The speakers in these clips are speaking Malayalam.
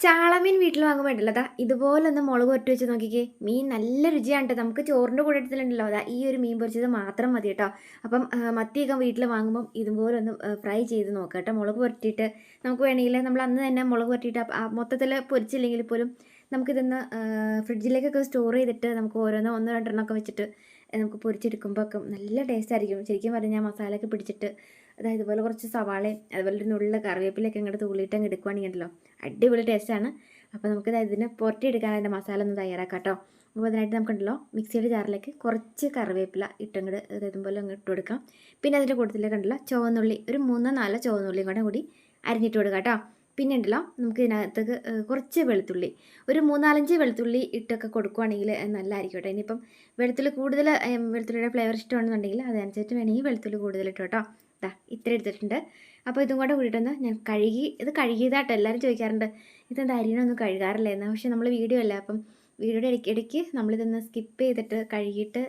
ചാളമീൻ വീട്ടിൽ വാങ്ങുമ്പോൾ ഉണ്ടല്ലോ അതാ ഇതുപോലൊന്ന് മുളക് ഒറ്റ വെച്ച് നോക്കിക്കേ. മീൻ നല്ല രുചിയാണ് കേട്ടോ നമുക്ക് ചോറിന്റെ കൂടെ എടുത്തിട്ടുണ്ടല്ലോ അതാ ഈ ഒരു മീൻ പൊരിച്ചത് മാത്രം മതി കേട്ടോ അപ്പം മത്തിയൊക്കെ വീട്ടിൽ വാങ്ങുമ്പം ഇതുപോലൊന്ന് ഫ്രൈ ചെയ്ത് നോക്കാം കേട്ടോ മുളക് പുരട്ടിയിട്ട് നമുക്ക് വേണമെങ്കിൽ നമ്മൾ അന്ന് തന്നെ മുളക് പുരട്ടിയിട്ട് മൊത്തത്തിൽ പൊരിച്ചില്ലെങ്കിൽ പോലും നമുക്കിതൊന്ന് ഫ്രിഡ്ജിലേക്കൊക്കെ സ്റ്റോർ ചെയ്തിട്ട് നമുക്ക് ഓരോന്നോ ഒന്നോ രണ്ടെണ്ണമൊക്കെ വെച്ചിട്ട് നമുക്ക് പൊരിച്ചെടുക്കുമ്പോൾ ഒക്കെ നല്ല ടേസ്റ്റ് ആയിരിക്കും. ശരിക്കും പറഞ്ഞാൽ മസാലയൊക്കെ പിടിച്ചിട്ട് അതായത് ഇതുപോലെ കുറച്ച് സവാളയും അതുപോലെ ഒരു നുള്ള കറിവേപ്പിലൊക്കെ ഇങ്ങോട്ട് തുള്ളിയിട്ട് അങ്ങ് എടുക്കുവാണെങ്കിൽ ഉണ്ടല്ലോ. അടിപൊളി ടേസ്റ്റാണ് അപ്പോൾ നമുക്ക് ഇതിനെ പുരട്ടിയെടുക്കാൻ അതിന്റെ മസാല ഒന്ന് തയ്യാറാക്കാം കേട്ടോ അപ്പോൾ അതിനായിട്ട് നമുക്കുണ്ടല്ലോ മിക്സിയുടെ ജാറിലേക്ക് കുറച്ച് കറിവേപ്പില ഇട്ടങ്ങോട്ട് ഇതുപോലെ അങ്ങ് ഇട്ട് കൊടുക്കാം. പിന്നെ അതിന്റെ കൂട്ടത്തിലേക്ക് ഉണ്ടല്ലോ ചുവന്നുള്ളി ഒരു മൂന്നോ നാലോ ചുവന്നുള്ളിയും കൂടെ കൂടി അരിഞ്ഞിട്ട് കൊടുക്കാം കേട്ടോ പിന്നെ ഉണ്ടല്ലോ നമുക്ക് ഇതിനകത്തേക്ക് കുറച്ച് വെളുത്തുള്ളി ഒരു മൂന്നാലഞ്ച് വെളുത്തുള്ളി ഇട്ടൊക്കെ കൊടുക്കുവാണെങ്കിൽ നല്ലതായിരിക്കും കേട്ടോ ഇനിയിപ്പം വെളുത്തുള്ളി കൂടുതൽ വെളുത്തുള്ളിയുടെ ഫ്ലേവർ ഇഷ്ടമാണെന്നുണ്ടെങ്കിൽ അതനുസരിച്ച് വേണമെങ്കിൽ വെളുത്തുള്ളി കൂടുതൽ ഇട്ടോ കേട്ടോ ദാ ഇത്ര എടുത്തിട്ടുണ്ട്. അപ്പോൾ ഇതും കൂടെ കൂടിയിട്ടൊന്ന് ഞാൻ കഴുകി ഇത് കഴുകിയതായിട്ടോ എല്ലാവരും ചോദിക്കാറുണ്ട്. ഇതെന്താ അരിനൊന്നും കഴുകാറില്ല എന്ന് പക്ഷേ നമ്മൾ വീഡിയോ അല്ല അപ്പം വീഡിയോയുടെ ഇടയ്ക്ക് ഇടയ്ക്ക് നമ്മളിതൊന്ന് സ്കിപ്പ് ചെയ്തിട്ട് കഴുകിയിട്ട്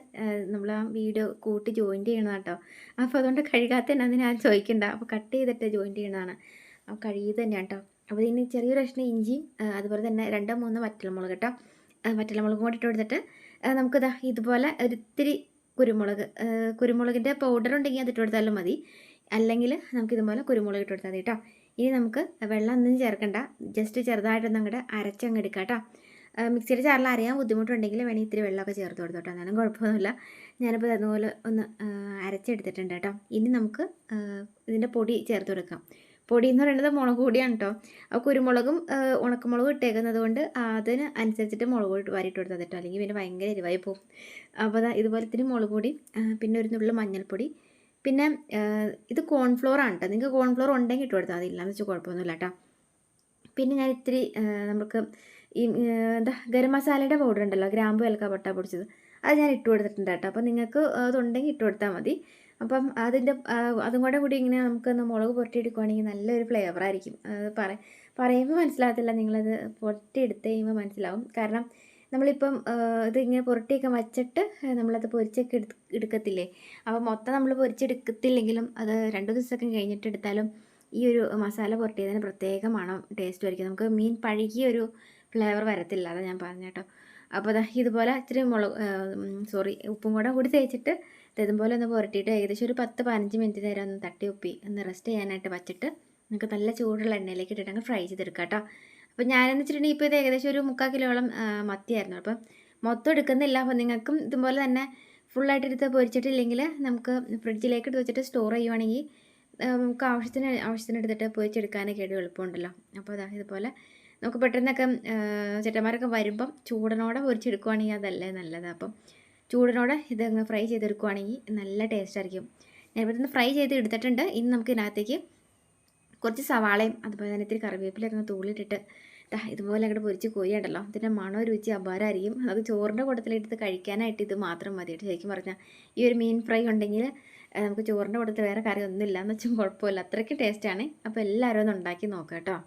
നമ്മൾ ആ വീഡിയോ കൂട്ടി ജോയിന്റ് ചെയ്യണം കേട്ടോ അപ്പോൾ അതുകൊണ്ട് കഴുകാത്ത തന്നെ ഞാൻ ചോദിക്കണ്ട. അപ്പോൾ കട്ട് ചെയ്തിട്ട് ജോയിന്റ് ചെയ്യണതാണ്. അപ്പോൾ കഴുകിയത് തന്നെയാണ് കേട്ടോ അപ്പോൾ ഇതിന് ചെറിയൊരു കഷ്ണം ഇഞ്ചിയും അതുപോലെ തന്നെ രണ്ടോ മൂന്നോ വറ്റൽമുളക് കേട്ടോ. വറ്റൽ വറ്റൽമുളകും കൂടി ഇട്ട് കൊടുത്തിട്ട് നമുക്കിതാ ഇതുപോലെ ഒരിത്തിരി കുരുമുളക് കുരുമുളകിന്റെ പൗഡർ ഉണ്ടെങ്കിൽ അതിട്ട് കൊടുത്താലും മതി. അല്ലെങ്കിൽ നമുക്ക് ഇതുപോലെ കുരുമുളക് ഇട്ട് കൊടുത്താൽ മതി കേട്ടോ ഇനി നമുക്ക് വെള്ളം ഒന്നും ചേർക്കണ്ട. ജസ്റ്റ് ചെറുതായിട്ടൊന്നും അങ്ങോട്ട് അരച്ചങ്ങ് എടുക്കാം കേട്ടോ മിക്സിയുടെ ചാറിൽ അറിയാൻ ബുദ്ധിമുട്ടുണ്ടെങ്കിൽ വേണമെങ്കിൽ ഇത്തിരി വെള്ളമൊക്കെ ചേർത്ത് കൊടുത്തോട്ടോ എന്നാലും കുഴപ്പമൊന്നുമില്ല. ഞാനിപ്പോൾ അതുപോലെ ഒന്ന് അരച്ചെടുത്തിട്ടുണ്ട് കേട്ടോ ഇനി നമുക്ക് ഇതിന്റെ പൊടി ചേർത്ത് കൊടുക്കാം. പൊടി എന്ന് പറയുന്നത് മുളക് പൊടിയാണ് കേട്ടോ ആ കുരുമുളകും ഉണക്കമുളകും ഇട്ടേക്കുന്നത് കൊണ്ട് അതിന് അനുസരിച്ചിട്ട് മുളക് പൊടി വാരിയിട്ട് കൊടുത്താൽ കേട്ടോ അല്ലെങ്കിൽ പിന്നെ ഭയങ്കര എരിവായി പോകും. അപ്പോൾ അതാ ഇതുപോലെ തന്നെ മുളക് പൊടി പിന്നെ ഒരു നുള്ളിൽ മഞ്ഞൾപ്പൊടി പിന്നെ ഇത് കോൺഫ്ലോർ ആണ് കേട്ടോ നിങ്ങൾക്ക് കോൺഫ്ലോർ ഉണ്ടെങ്കിൽ ഇട്ട് കൊടുത്താൽ മതി. ഇല്ലാന്ന് വെച്ചാൽ കുഴപ്പമൊന്നുമില്ല കേട്ടോ പിന്നെ ഞാൻ ഇത്തിരി നമുക്ക് ഈ എന്താ ഗരം മസാലയുടെ പൗഡർ ഉണ്ടല്ലോ ഗ്രാമ്പു ഏലക്ക പട്ട പൊടിച്ചത് അത് ഞാൻ ഇട്ട് കൊടുത്തിട്ടുണ്ട് കേട്ടോ അപ്പോൾ നിങ്ങൾക്ക് അതുണ്ടെങ്കിൽ ഇട്ട് കൊടുത്താൽ മതി. അപ്പം അതിന്റെ അതും കൂടെ കൂടി ഇങ്ങനെ നമുക്കൊന്ന് മുളക് പുരട്ടിയെടുക്കുവാണെങ്കിൽ നല്ലൊരു ഫ്ലേവർ ആയിരിക്കും. അത് പറ പറയുമ്പോൾ മനസ്സിലാകത്തില്ല. നിങ്ങളത് പുരട്ടിയെടുത്ത് കഴിയുമ്പോൾ മനസ്സിലാവും. കാരണം നമ്മളിപ്പം ഇതിങ്ങനെ പുരട്ടിയൊക്കെ വച്ചിട്ട് നമ്മളത് പൊരിച്ചൊക്കെ എടു എടുക്കത്തില്ലേ? അപ്പോൾ മൊത്തം നമ്മൾ പൊരിച്ചെടുക്കത്തില്ലെങ്കിലും അത് രണ്ട് ദിവസമൊക്കെ കഴിഞ്ഞിട്ട് എടുത്താലും ഈ ഒരു മസാല പുരട്ടിയതിന് പ്രത്യേക മണം ടേസ്റ്റ് ആയിരിക്കും. നമുക്ക് മീൻ പഴകിയ ഒരു ഫ്ലേവർ വരത്തില്ല. അതാ ഞാൻ പറഞ്ഞ കേട്ടോ. അപ്പോൾ ഇതുപോലെ ഇച്ചിരി മുളക് സോറി ഉപ്പും കൂടെ കൂടി തേച്ചിട്ട് ഇതുപോലെ ഒന്ന് പുരട്ടിയിട്ട് ഏകദേശം ഒരു പത്ത് പതിനഞ്ച് മിനിറ്റ് നേരം ഒന്ന് തട്ടി ഉപ്പി ഒന്ന് റെസ്റ്റ് ചെയ്യാനായിട്ട് വച്ചിട്ട് നിങ്ങൾക്ക് നല്ല ചൂടുള്ള എണ്ണയിലേക്ക് ഇട്ടിട്ട് ഫ്രൈ ചെയ്തെടുക്കാം കേട്ടോ. അപ്പോൾ ഞാനെന്ന് വെച്ചിട്ടുണ്ടെങ്കിൽ ഇപ്പോൾ ഇത് ഏകദേശം ഒരു മുക്കാൽ കിലോളം മത്തിയായിരുന്നു. അപ്പം മൊത്തം എടുക്കുന്നില്ല. അപ്പോൾ നിങ്ങൾക്കും ഇതുപോലെ തന്നെ ഫുള്ളായിട്ട് എടുത്ത് പൊരിച്ചിട്ടില്ലെങ്കിൽ നമുക്ക് ഫ്രിഡ്ജിലേക്ക് എടുത്ത് വെച്ചിട്ട് സ്റ്റോർ ചെയ്യുവാണെങ്കിൽ നമുക്ക് ആവശ്യത്തിന് ആവശ്യത്തിന് എടുത്തിട്ട് പൊരിച്ചെടുക്കാനൊക്കെ ആയിട്ട് എളുപ്പമുണ്ടല്ലോ. അപ്പോൾ അതാ ഇതുപോലെ നമുക്ക് പെട്ടെന്നൊക്കെ ചേട്ടന്മാരൊക്കെ വരുമ്പം ചൂടനോടെ പൊരിച്ചെടുക്കുവാണെങ്കിൽ അതല്ലേ നല്ലത്. അപ്പം ചൂടനോടെ ഇതങ്ങ് ഫ്രൈ ചെയ്തെടുക്കുവാണെങ്കിൽ നല്ല ടേസ്റ്റ് ആയിരിക്കും. ഞാൻ ഇവിടെ നിന്ന് ഫ്രൈ ചെയ്ത് എടുത്തിട്ടുണ്ട്. ഇനി നമുക്ക് ഇതിനകത്തേക്ക് കുറച്ച് സവാളയും അതുപോലെ തന്നെ ഇത്തിരി കറിവേപ്പിലൊക്കെ ഒന്ന് തൂളിയിട്ടിട്ട് ഇതുപോലെ അങ്ങോട്ട് പൊരിച്ച് കൊയ്യണ്ടല്ലോ ഇതിന്റെ മണോ രുചി അപാരമായിരിക്കും. നമുക്ക് ചോറിന്റെ കൂട്ടത്തിലെടുത്ത് കഴിക്കാനായിട്ട് ഇത് മാത്രം മതി ശരിക്കും പറഞ്ഞാൽ ഈ ഒരു മീൻ ഫ്രൈ ഉണ്ടെങ്കിൽ നമുക്ക് ചോറിന്റെ കൂട്ടത്തിൽ വേറെ കറി ഒന്നും ഇല്ല എന്ന് വെച്ചാൽ കുഴപ്പമില്ല. അത്രയ്ക്ക് ടേസ്റ്റാണ് അപ്പോൾ എല്ലാവരും ഒന്ന് ഉണ്ടാക്കി നോക്കാം കേട്ടോ.